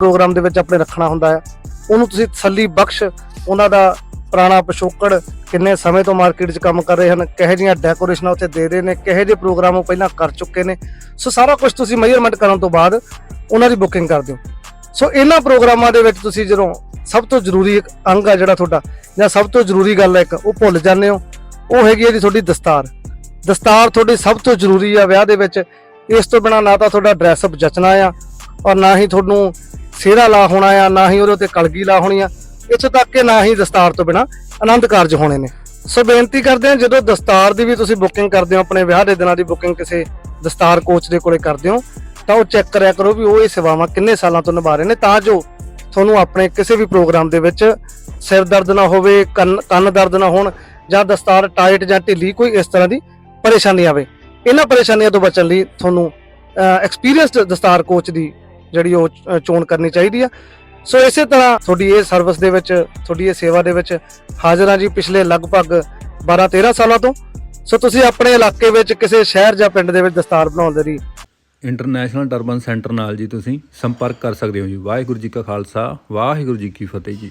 Programme ਦੇ ਵਿੱਚ ਆਪਣੇ ਰੱਖਣਾ ਹੁੰਦਾ ਹੈ। ਉਹਨੂੰ ਤੁਸੀਂ ਤਸੱਲੀ ਬਖਸ਼, ਉਹਨਾਂ ਦਾ ਪੁਰਾਣਾ ਪਿਛੋਕੜ, ਕਿੰਨੇ ਸਮੇਂ ਤੋਂ ਮਾਰਕੀਟ 'ਚ ਕੰਮ ਕਰ ਰਹੇ ਹਨ, ਕਿਹੋ ਜਿਹੀਆਂ ਡੈਕੋਰੇਸ਼ਨਾਂ ਉੱਥੇ ਦੇ ਰਹੇ ਨੇ, ਕਿਹੋ ਜਿਹੇ ਪ੍ਰੋਗਰਾਮ ਉਹ ਪਹਿਲਾਂ ਕਰ ਚੁੱਕੇ ਨੇ। ਸੋ ਸਾਰਾ ਕੁਝ ਤੁਸੀਂ ਮੈਜ਼ਰਮੈਂਟ ਕਰਨ ਤੋਂ ਬਾਅਦ ਉਹਨਾਂ ਦੀ ਬੁਕਿੰਗ ਕਰਦੇ ਹੋ ਸੋ ਇਹਨਾਂ ਪ੍ਰੋਗਰਾਮਾਂ ਦੇ ਵਿੱਚ ਤੁਸੀਂ ਜਦੋਂ ਸਭ ਤੋਂ ਜ਼ਰੂਰੀ ਇੱਕ ਅੰਗ ਆ ਜਿਹੜਾ ਤੁਹਾਡਾ, ਜਾਂ ਸਭ ਤੋਂ ਜ਼ਰੂਰੀ ਗੱਲ ਹੈ ਇੱਕ, ਉਹ ਭੁੱਲ ਜਾਂਦੇ ਹੋ। ਉਹ ਹੈਗੀ ਹੈ ਜੀ ਤੁਹਾਡੀ ਦਸਤਾਰ। ਦਸਤਾਰ ਤੁਹਾਡੀ ਸਭ ਤੋਂ ਜ਼ਰੂਰੀ ਆ ਵਿਆਹ ਦੇ ਵਿੱਚ। ਇਸ ਤੋਂ ਬਿਨਾ ਨਾ ਤਾਂ ਤੁਹਾਡਾ ਡਰੈਸ ਅਪ ਜਚਣਾ ਆ, ਔਰ ਨਾ ਹੀ ਤੁਹਾਨੂੰ ਸਿਹਰਾ ਲਾ ਹੋਣਾ ਆ, ਨਾ ਹੀ ਉਹਦੇ ਉੱਤੇ ਕਲਗੀ ਲਾ ਹੋਣੀ ਆ, ਇੱਥੋਂ ਤੱਕ ਕਿ ਨਾ ਹੀ ਦਸਤਾਰ ਤੋਂ ਬਿਨਾ ਆਨੰਦ ਕਾਰਜ ਹੋਣੇ ਨੇ। ਸੋ ਬੇਨਤੀ ਕਰਦੇ ਹਾਂ, ਜਦੋਂ ਦਸਤਾਰ ਦੀ ਵੀ ਤੁਸੀਂ ਬੁਕਿੰਗ ਕਰਦੇ ਹੋ, ਆਪਣੇ ਵਿਆਹ ਦੇ ਦਿਨਾਂ ਦੀ ਬੁਕਿੰਗ ਕਿਸੇ ਦਸਤਾਰ ਕੋਚ ਦੇ ਕੋਲੇ ਕਰਦੇ ਹੋ, ਤਾਂ ਉਹ ਚੈੱਕ ਕਰਿਆ ਕਰੋ ਵੀ ਉਹ ਇਹ ਸੇਵਾਵਾਂ ਕਿੰਨੇ ਸਾਲਾਂ ਤੋਂ ਨਿਭਾ ਰਹੇ ਨੇ, ਤਾਂ ਜੋ ਤੁਹਾਨੂੰ ਆਪਣੇ ਕਿਸੇ ਵੀ ਪ੍ਰੋਗਰਾਮ ਦੇ ਵਿੱਚ ਸਿਰ ਦਰਦ ਨਾ ਹੋਵੇ, ਕੰਨ ਕੰਨ ਦਰਦ ਨਾ ਹੋਣ, ਜਾਂ ਦਸਤਾਰ ਟਾਈਟ ਜਾਂ ਢਿੱਲੀ ਕੋਈ ਇਸ ਤਰ੍ਹਾਂ ਦੀ ਪਰੇਸ਼ਾਨੀ ਆਵੇ। ਇਹਨਾਂ ਪਰੇਸ਼ਾਨੀਆਂ ਤੋਂ ਬਚਣ ਲਈ ਤੁਹਾਨੂੰ ਐਕਸਪੀਰੀਅੰਸਡ ਦਸਤਾਰ ਕੋਚ ਦੀ ਜਿਹੜੀ ਉਹ ਚੋਣ ਕਰਨੀ ਚਾਹੀਦੀ ਆ। ਸੋ ਇਸੇ ਤਰ੍ਹਾਂ ਤੁਹਾਡੀ ਇਹ ਸਰਵਿਸ ਦੇ ਵਿੱਚ, ਤੁਹਾਡੀ ਇਹ ਸੇਵਾ ਦੇ ਵਿੱਚ ਹਾਜ਼ਰ ਹਾਂ ਜੀ ਪਿਛਲੇ ਲਗਭਗ 12 13 ਸਾਲਾਂ ਤੋਂ। ਸੋ ਤੁਸੀਂ ਆਪਣੇ ਇਲਾਕੇ ਵਿੱਚ ਕਿਸੇ ਸ਼ਹਿਰ ਜਾਂ ਪਿੰਡ ਦੇ ਵਿੱਚ ਦਸਤਾਰ ਬਣਾਉਣ ਦੇ ਲਈ ਇੰਟਰਨੈਸ਼ਨਲ ਟਰਬਨ ਸੈਂਟਰ ਨਾਲ ਜੀ ਤੁਸੀਂ ਸੰਪਰਕ ਕਰ ਸਕਦੇ ਹੋ ਜੀ। ਵਾਹਿਗੁਰੂ ਜੀ ਕਾ ਖਾਲਸਾ, ਵਾਹਿਗੁਰੂ ਜੀ ਕੀ ਫਤਿਹ ਜੀ।